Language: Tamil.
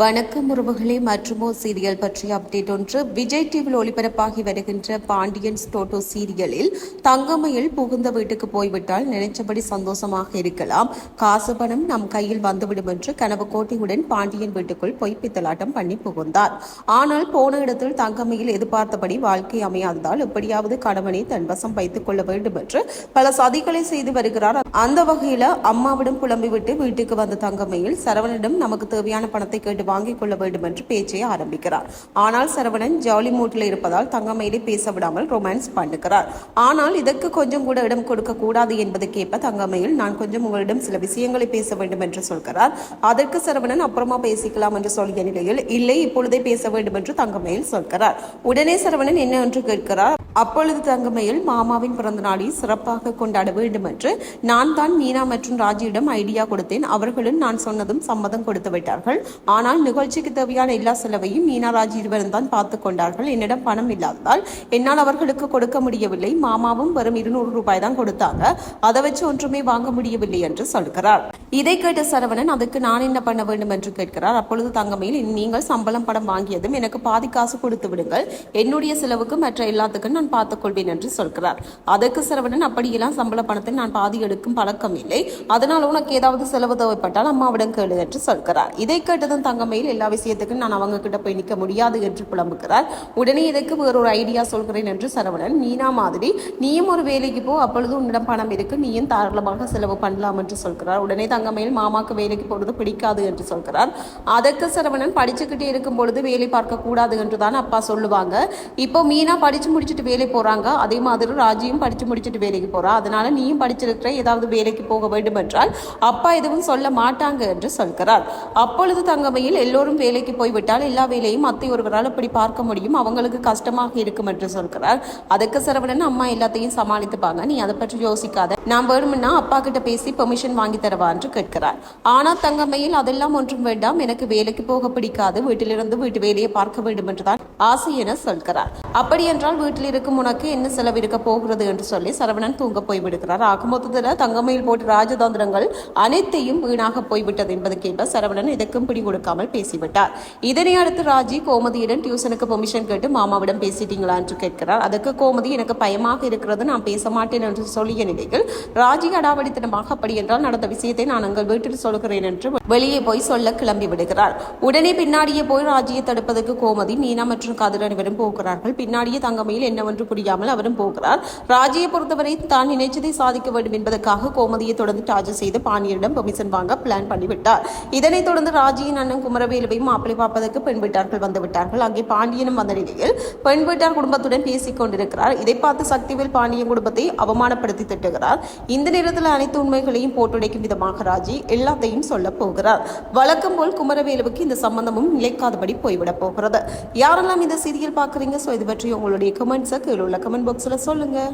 வணக்கம் உறவுகளே மற்றுமோ சீரியல் பற்றிய அப்டேட் ஒன்று. விஜய் டிவியில் ஒளிபரப்பாகி வருகின்ற பாண்டியன் ஸ்டோட்டோ சீரியலில் தங்கமையில் புகுந்த வீட்டுக்கு போய்விட்டால் நினைச்சபடி சந்தோஷமாக இருக்கலாம். காசு பணம் நம் கையில் வந்துவிடும் என்று கனவு கோட்டையுடன் பாண்டியன் வீட்டுக்குள் பொய் பித்தலாட்டம் பண்ணி புகுந்தார். ஆனால் போன இடத்தில் தங்கமையில் எதிர்பார்த்தபடி வாழ்க்கை அமையாததால் எப்படியாவது கணவனை தன்வசம் வைத்துக் கொள்ள வேண்டும் என்று பல சதிகளை செய்து வருகிறார் அந்த வகையில் அம்மாவிடம் புலம்பிவிட்டு வீட்டுக்கு வந்த தங்கமையில் சரவணனிடம் நமக்கு தேவையான பணத்தை கேட்டு வாங்கிக் கொள்ள வேண்டும் என்று பேச்சை ஆரம்பிக்கிறார். ஆனால் சரவணன் ஜாலி மூட்டில் இருப்பதால் தங்கமையிலே பேச விடாமல் ரொமான்ஸ் பண்ணுகிறார். ஆனால் இதற்கு கொஞ்சம் கூட இடம் கொடுக்க கூடாது என்பதற்கேற்ப தங்கமையில் நான் கொஞ்சம் உங்களிடம் சில விஷயங்களை பேச வேண்டும் என்று சொல்கிறார். அதற்கு சரவணன் அப்புறமா பேசிக்கலாம் என்று சொல்லிய நிலையில் இல்லை இப்பொழுதே பேச வேண்டும் என்று தங்கமையில் சொல்கிறார். உடனே சரவணன் என்ன என்று கேட்கிறார்? அப்பொழுது தங்கமையில் மாமாவின் பிறந்த நாளை சிறப்பாக கொண்டாட வேண்டும் என்று நான் தான் மீனா மற்றும் ராஜியிடம் ஐடியா கொடுத்தேன். அவர்களும் நான் சொன்னதும் சம்மதம் கொடுத்து விட்டார்கள். ஆனால் நிகழ்ச்சிக்கு தேவையான எல்லா செலவையும் மீனா ராஜி இருவரும் தான் பார்த்து கொண்டார்கள். என்னிடம் பணம் இல்லாததால் என்னால் அவர்களுக்கு கொடுக்க முடியவில்லை. மாமாவும் வெறும் இருநூறு ரூபாய் தான் கொடுத்தாங்க. அதை வச்சு ஒன்றுமே வாங்க முடியவில்லை என்று சொல்கிறார். இதை கேட்ட சரவணன் அதுக்கு நான் என்ன பண்ண வேண்டும் என்று கேட்கிறார். அப்பொழுது தங்கமையில் நீங்கள் சம்பளம் படம் வாங்கியதும் எனக்கு பாதி காசு கொடுத்து விடுங்கள். என்னுடைய செலவுக்கு மற்ற எல்லாத்துக்கும் நான் பார்த்துக் கொள்வேன் என்று சொல்கிறார். அதற்கு சரவணன் அப்படியெல்லாம் சம்பள பணத்தை நான் பாதி எடுக்கும் பழக்கம் இல்லை. அதனால் உனக்கு ஏதாவது செலவு தேவைப்பட்டால் அம்மாவிடம் கேளு என்று சொல்கிறார். இதை கேட்டதும் தங்கமையில் எல்லா விஷயத்துக்கும் நான் அவங்க கிட்ட போய் நிற்க முடியாது என்று புலம்புகிறார். உடனே இதற்கு வேறொரு ஐடியா சொல்கிறேன் என்று சரவணன் மீனா மாதிரி நீயும் ஒரு வேலைக்கு போ. அப்பொழுது உன்னிடம் பணம் இருக்கு. நீயும் தாராளமாக செலவு பண்ணலாம் என்று சொல்கிறார். உடனே தங்கமையில் மாமாக்கு வேலைக்கு போறது பிடிக்காது என்று சொல்கிறார். அதற்கு சரவணன் படிச்சுக்கிட்டே இருக்கும் பொழுது வேலை பார்க்க கூடாது என்று தான் அப்பா சொல்லுவாங்க. இப்போ மீனா படிச்சு முடிச்சுட்டு வேலை போறாங்க. அதே மாதிரி ராஜியும் படிச்சு முடிச்சுட்டு வேலைக்கு போறா. அதனால நீயும் படிச்சிருக்கிற ஏதாவது வேலைக்கு போக வேண்டும் என்றால் அப்பா எதுவும் சொல்ல மாட்டாங்க என்று சொல்கிறார். அப்பொழுது தங்கமையில் எல்லோரும் வேலைக்கு போய்விட்டால் எல்லா வேலையும் அத்தை ஒருவரால் இப்படி பார்க்க முடியும். அவங்களுக்கு கஷ்டமாக இருக்கும் என்று சொல்கிறார். அதுக்கு சரவணன் அம்மா எல்லாத்தையும் சமாளித்துப்பாங்க. நீ அதை பற்றி யோசிக்காத. நான் வேணும்னா அப்பா கிட்ட பேசி பெர்மிஷன் வாங்கி தருவான் என்று கேட்கிறார். ஆனா தங்கமையில் அதெல்லாம் ஒன்றும் வேண்டாம். எனக்கு வேலைக்கு போக பிடிக்காது. வீட்டிலிருந்து வீட்டு வேலையை பார்க்க வேண்டும் என்றுதான் ஆசை என சொல்கிறார். அப்படி என்றால் வீட்டில் இருக்கும் உனக்கு என்ன செலவிருக்க போகிறது என்று சொல்லி சரவணன் தூங்க போய்விடுகிறார். ஆக மொத்தத்தில் தங்கமையில் போட்டு ராஜதந்திரங்கள் அனைத்தையும் வீணாக போய்விட்டது என்பதற்கேற்ப சரவணன் இதற்கும் பிடி கொடுக்காமல் பேசிவிட்டார். இதனை அடுத்து ராஜி கோமதியிடம் டியூஷனுக்கு பெர்மிஷன் கேட்டு மாமாவிடம் பேசிட்டீங்களா? என்று கேட்கிறார். அதற்கு கோமதி எனக்கு பயமாக இருக்கிறது. நான் பேச மாட்டேன் என்று சொல்லிய நிலையில் ராஜி அடாவடித்தனமாக அப்படி என்றால் நடந்த விஷயத்தை நான் எங்கள் வீட்டில் சொல்கிறேன் என்று வெளியே போய் சொல்ல கிளம்பி விடுகிறார். உடனே பின்னாடியே போய் ராஜியை தடுப்பதற்கு கோமதி மீனா மற்றும் கதிர் அனைவரும் போகிறார்கள். பின்னாடியே தங்கமையில் என்னவென்று புரியாமல் அவரும் போகிறார். ராஜியை பொறுத்தவரை தான் நினைச்சதை சாதிக்க வேண்டும் என்பதற்காக கோமதியை தொடர்ந்து டார்ச்சர் செய்து பாண்டியரிடம் பெர்மிஷன் வாங்க பிளான் பண்ணிவிட்டார். இதனைத் தொடர்ந்து ராஜியின் அண்ணன் குமரவேலுவையும் மாப்பிளை பார்ப்பதற்கு பெண் வீட்டார்கள் வந்துவிட்டார்கள் அங்கே பாண்டியனும் வந்த நிலையில் பெண் வீட்டார் குடும்பத்துடன் பேசிக் கொண்டிருக்கிறார். இதை பார்த்து சக்திவேல் பாண்டியன் குடும்பத்தை அவமானப்படுத்தி திட்டுகிறார். இந்த நேரத்தில் அனைத்து உண்மைகளையும் போட்டுடைக்கும் விதமாக ராஜி எல்லாத்தையும் சொல்ல போகிறார். வழக்கம் போல் குமரவேலுவுக்கு இந்த சம்பந்தமும் நிலைக்காதபடி போய்விடப் போகிறது. யாரெல்லாம் யாரெல்லாம் இந்த சீரியல் பார்க்குறீங்க ஸோ இது பற்றி உங்களுடைய கமெண்ட்ஸை கீழே உள்ள கமெண்ட் பாக்ஸில் சொல்லுங்கள்